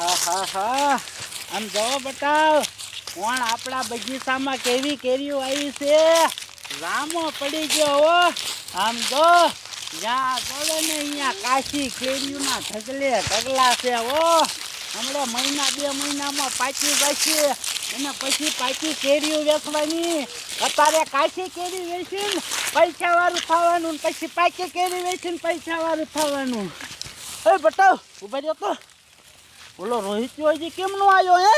આહાહાહા. આમ જો બતાવ કોણ આપણા બગીચામાં કેવી કેરીઓ આવી છે? રામો પડી ગયો હો. આમ જો જ્યાં જોડે ને અહીંયા કાશી કેરીઓના ઢગલે ઢગલા છે હો. હમણાં મહિના, બે મહિનામાં પાકી જશે અને પછી પાછી કેરીઓ વેચવાની. અત્યારે કાશી કેરી વેચીને પૈસા વાળું થવાનું પછી પાકી કેરી વેચીને પૈસા વાળું થવાનું. એ બતાવ ઊભા રહ્યો તો. બોલો રોહિત હજી કેમ નો આવ્યો હે?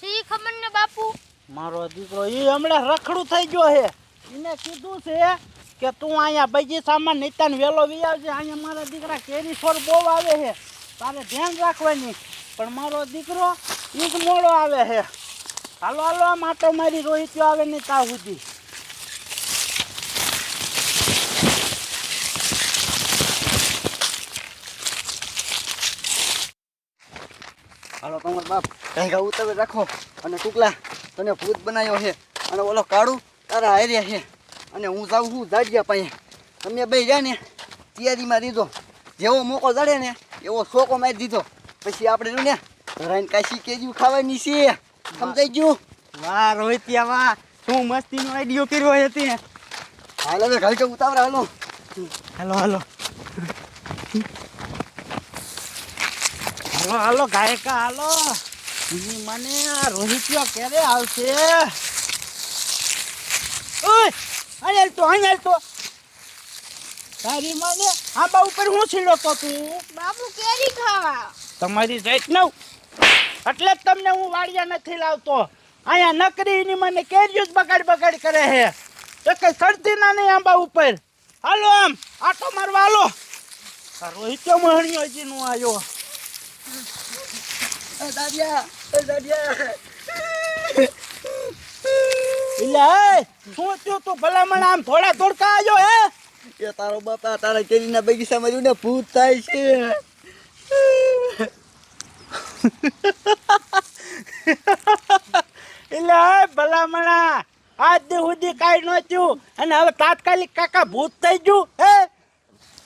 સી ખબર ને બાપુ? મારો દીકરો એ હમણાં રખડું થઈ ગયો હે. એને કીધું છે કે તું અહીંયા બગીચામાં નિતાન વેલો વી આવજે. અહીંયા મારા દીકરા કેરી છોડ બહુ આવે છે તારે ધ્યાન રાખવાની. પણ મારો દીકરો ઈ જ મોડો આવે છે હાલો હાલો માટો મારી રોહિત્યો આવે ને ત્યાં સુધી હાલો તમાર બાપ કઈ ઉતર રાખો અને ટુકલા તને ભૂત બનાવ્યો છે. અને ઓલો કાળું તારા હાર્યા છે. અને હું જાઉં છું જાડિયા પાસે તમે બે રહ્યા ને તૈયારીમાં દીધો જેવો મોકો જડે ને એવો શોકો મારી દીધો. પછી આપણે ને રાઈન કાશી કેજ્યું ખાવાની છે. સમજાઈ ગયું? વાહ રોહિતિયા વાહ. શું મસ્તીનો આઈડિયો કર્યો હતી હાલ હવે ઘર ઉતાવળા હાલો. હાલો હાલો. હાલો હાલો ગાયકા હાલો. મને આ રોહિત્યો ક્યારે આવશે? અહીંયા તો અહીંયા તો. તારી મને આંબા ઉપર હું છીલો તો? તું બાપુ કેરી ખાવા? તમારી જાત નવ. એટલે જ તમને હું વાડિયા નથી લાવતો. અહીંયા નકરીની મને કેરીઓ જ બગાડ બગાડ કરે છે. તો કઈ સડતી ના નહીં આંબા ઉપર. હાલો આમ આટો મારવા હાલો. રોહિત્યો મહણિયો હજી નો આવ્યો. શું થયું તું? ભલામણ આમ થોડા ધોડકા આવ્યો હે? એ તારો બાપા તારા કેરીના બગીચામાં રહ્યું ને ભૂત થાય છે. એટલે ભલામણા આજ સુધી કાંઈ ન થયું. અને હવે તાત્કાલિક કાકા ભૂત થઈ ગયું. હે?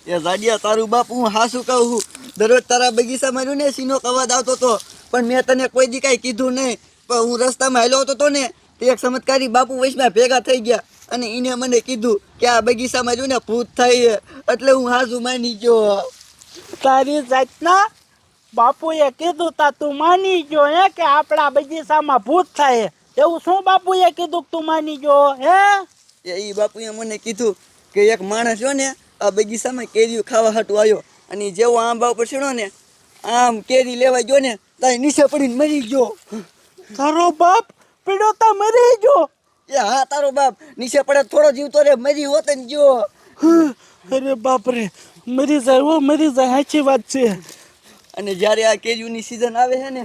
એ જાડિયા તારું બાપ હું હાસું કહું છું. દરરોજ તારા બગીચામાં રહ્યું ને સીનો અવાજ આવતો હતો. પણ મેં તને કોઈ દી કાંઈ કીધું નહીં. પણ હું રસ્તામાં હેલો હતો તો ને તે એક ચમત્કારી બાપુ વૈષ્ણવ ભેગા થઈ ગયા. અને એને મને કીધું કે આ બગીચામાં રહ્યું ને ભૂત થાય એટલે હું હાસુ માની ગયો. તારી જાતના બાપુએ કીધું તા તું માની ગયો હે કે આપણા બગીચામાં ભૂત થાય એવું શું બાપુએ કીધું તું માની ગયો હે? એ ઈ બાપુએ મને કીધું કે એક માણસ જો ને આ બગીચામાં કેરીઓ ખાવા હાટું આવ્યો. અને જેવો આંબા ઉપર ચડ્યો ને આમ કેરી લેવા ગયો ને ત્યાં નીચે પડીને મરી ગયો. તારો બાપ પીડોતા મરી ગયો. એ હા તારો બાપ નીચે પડે થોડો જીવતો રે મરી હોત ને ગયો. અરે બાપ રે મરી જાય હો મરી જાય સાચી વાત છે. અને જ્યારે આ કેરીઓની સિઝન આવે છે ને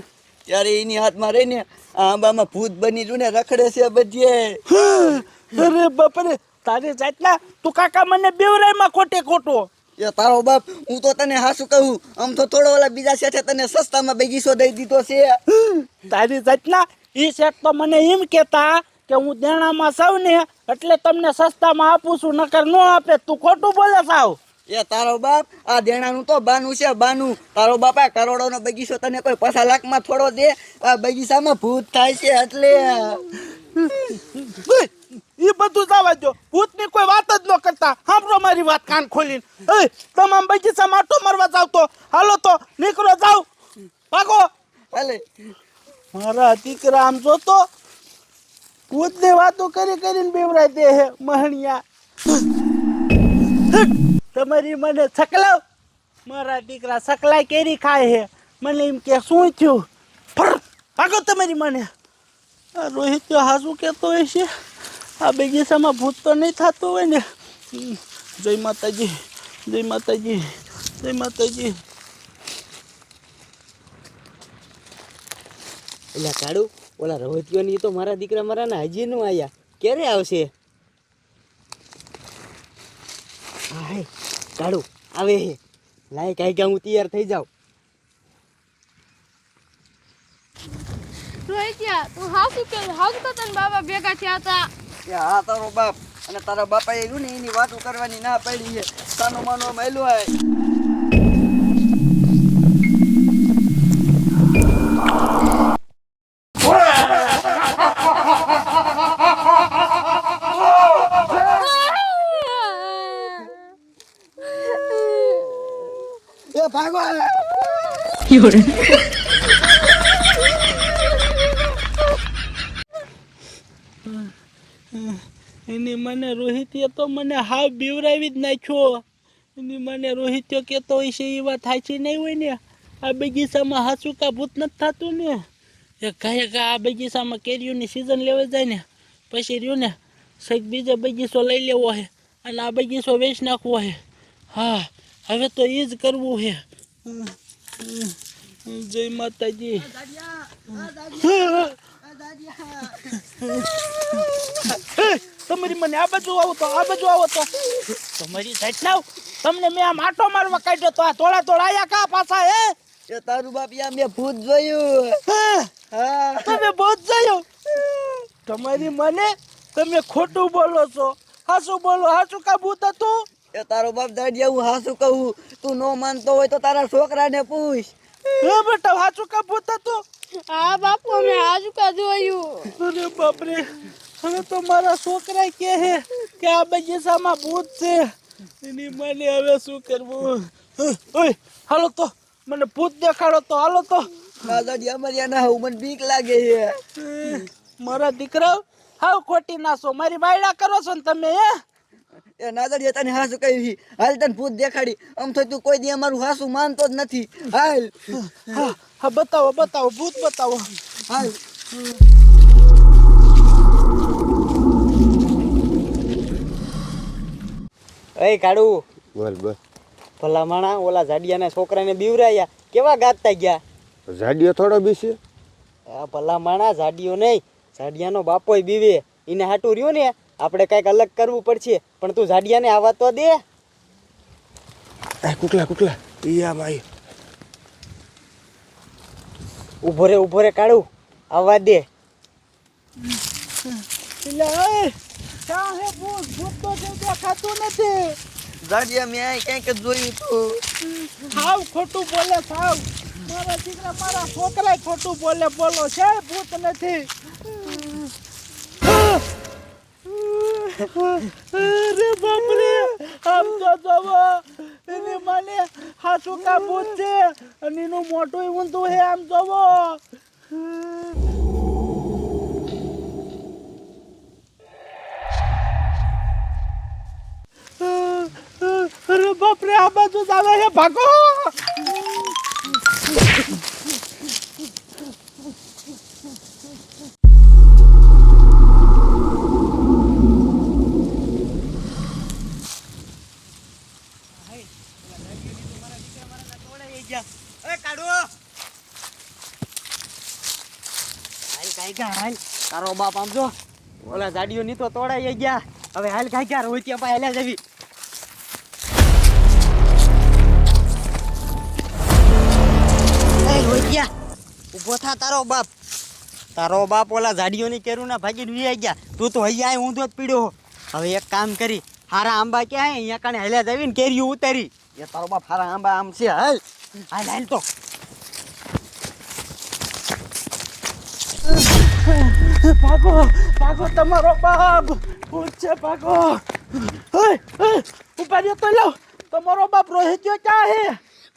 ત્યારે એની હાથમાં રહીને આ આંબામાં ભૂત બની રહ્યું ને રખડે છે બધે. અરે બાપ રે તારી જાતના તું કાકા મને બેવરાયમાં ખોટે ખોટો. એ તારો બાપ હું તો તને હાસું કહું. આમ તો થોડો ઓલા બીજા શેઠે તને સસ્તામાં બગીચો દઈ દીધો છે. તારી જાતના એ શેઠ તો મને એમ કહેતા કે હું દેણામાં સાવ ને એટલે તમને સસ્તામાં આપું છું નકર ન આપે. તું ખોટું બોલે સાવ. એ તારો બાપ આ દેણાનું તો બાનું છે બાનું. તારો બાપ આ કરોડોનો બગીચો તને કોઈ પચાસ લાખમાં થોડો દે. આ બગીચામાં ભૂત થાય છે એટલે. એ બધું જવા દો ભૂતની કોઈ વાત જ ન કરતા. સાંભળો મારી વાત કાન ખોલીને. એ તમામ બગીચા માટો મારવા જાવ તો. હાલો તો નીકળો જાવ ભાગો. હાલે. મારા દીકરા આમ જોતો ભૂતની વાતો કરી કરીને બેવરાઈ દે હે મહણિયા. તમારી મને સકલાવ મારા દીકરા સકલાય કેરી ખાય હે. મને એમ કે શું થયું? ભાગો તમારી મને. રોહિત હાસું કહેતો હોય છે. આ બગીચામાં ભૂત તો નહીં થતું હોય ને. જય માતાજી જય માતાજી જય માતાજી. એટલે કાળુ ઓલા રવતીઓની તો મારા દીકરા મારા ને હજી નું આયા. ક્યારે આવશે? હાય કાળુ આવે હે. લાય કઈ ગયા હું તૈયાર થઈ જાઉં. રોહિત્યા તું હાવ શું કે હાવ તો તને બાબા ભેગા થયા હતા. કે હા, તારો બાપ. અને તારા બાપા એવું ને એની વાતો કરવાની ના પડી છે. તાનો માનો મેલું હોય. ભાગો મને રોહિતીએ તો મને હાવ બીવરાવી જ નાખ્યો. એની મને રોહિત્યો કહેતો હોય છે એ વાત સાચી નહીં હોય ને. આ બગીચામાં હાસુકા ભૂત નથી થતું ને. એ કહે કે આ બગીચામાં કેરીઓની સિઝન લેવા જાય ને. પછી રહ્યું ને કંઈક બીજો બગીચો લઈ લેવો છે અને આ બગીચો વેચી નાખવો છે હા હવે તો એ જ કરવું છે જય માતાજી. તમારી મને આ બાજુ આવો તો આ બાજુ આવો તો. તમારી સાઈડ લાવ. તમને મેં આમ આટો મારવા કાઢ્યો તો આ તોડા થોડા આયા કા પાછા હે? એ તારું બાપ યા મેં ભૂત જોયું. હા, હા. તમે ભૂત જોયું? તમારી મને તમે ખોટું બોલો છો. હાસું બોલો હાસું કા ભૂત હતું? એ તારો બાપ દાડિયા હું હાસું કહું. તું નો માનતો હોય તો તારા છોકરાને પૂછ. હે બેટા હાસું કા પોતા તો? હા બાપુ અમે કા જોયું. અરે બાપરે હવે તો મારા છોકરા કે હે કે આ બગીચામાં ભૂત છે. એની મને હવે શું કરવું? ઓય હાલો તો મને ભૂત દેખાડો તો હાલો તો. દાદાજી અમારી આના ના હું મને બીક લાગે છે. મારા દીકરા હાવ ખોટી નાસો મારી બાયડા કરો છો ને તમે હે? એ ના દાડિયા તને હાસું કહી હાલ તને ભૂત દેખાડી. આમ તો તું કોઈ દી અમારું હાસું માનતો જ નથી. હાલ. હા હા બતાવો બતાવો ભૂત બતાવો. હાલ. એ કાડુ બોલ બોલ. ભલા માણા ઓલા જાડિયાના છોકરાને બીવરાયા. કેવા ગાતા ગયા? જાડિયો થોડો બેસી આ ભલા માણા જાડિયો નહીં. જાડિયાનો બાપોય બીવે. એને હાટું રહ્યું ને? આપણે કંઈક અલગ કરવું પડશે પણ તું જાડિયાને આવા તો દે. કુકલા કુકલા ઈયા ભાઈ ઊભો રે ઊભો રે કાળું આવવા દે. દેખાતું નથી. જાડિયા મેં ક્યાંક જ જોયું તું. સાવ ખોટું બોલે સાવ મારા દીકરા મારા છોકરાય ખોટું બોલે બોલો છે ભૂત નથી. અરે બાપરે, આમ તો જવો. એને મને હાસુ કા ભૂત છે. અને એનું મોટું ઊંધું હે આમ જવો. અરે બાપરે, આ બાજુ જાવે હે ભાગો. હાલ. તારો બાપ આમ જો, ઓલા ગાડીઓ ની તો તોડાઈ ગયા. હવે હાલ કાંઈ કા રોહિત્યા પાસે હાલ્યા જવી. ઊભો થા તારો બાપ. તારો બાપ ઓલા જાડિયોની કેરું ના ભાગીને વી ગયા. તું તો અહીંયા ઊંધો જ પીડ્યો હવે એક કામ કરી, હારા આંબા ક્યાં અહીંયા કાણે હાલ્યા જવી ને કેરીઓ ઉતારી. એ તારો બાપ હારા આંબા આમ છે હાલ હાલ તો. ભાગો ભાગો તમારો બાપ. ભૂત છે ભાગો. હે હે ઊભા રહ્યો તો લો તમારો બાપ રોહિત ક્યાં હે?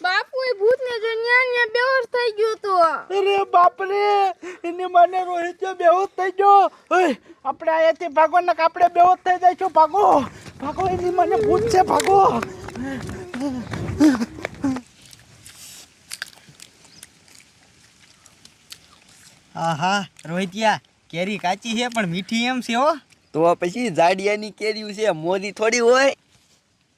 બાપુ એ ભૂત ને જો ન્યા ન્યા બેહોશ થઈ ગયો તો. અરે બાપરે એને મને રોહિત બેહોશ થઈ ગયો. ઓય આપણે અહીંયાથી ભાગો ને આપણે બેહોશ થઈ જઈશું. ભાગો ભાગો એની મને ભૂત છે ભાગો. આહા રોહિતિયા કેરી કાચી છે પણ મીઠી એમ છે હો. તો પછી જાડિયાની કેરીયું છે મોદી થોડી હોય.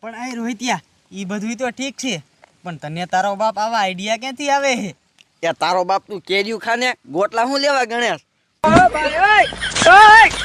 પણ આ રોહિતિયા એ બધું તો ઠીક છે. પણ તને તારો બાપ આવા આઈડિયા ક્યાંથી આવે છે? એ તારો બાપ તું કેરીયું ખાને ગોટલા હું લેવા ગણેશ ભાઈ ઓય ઓય!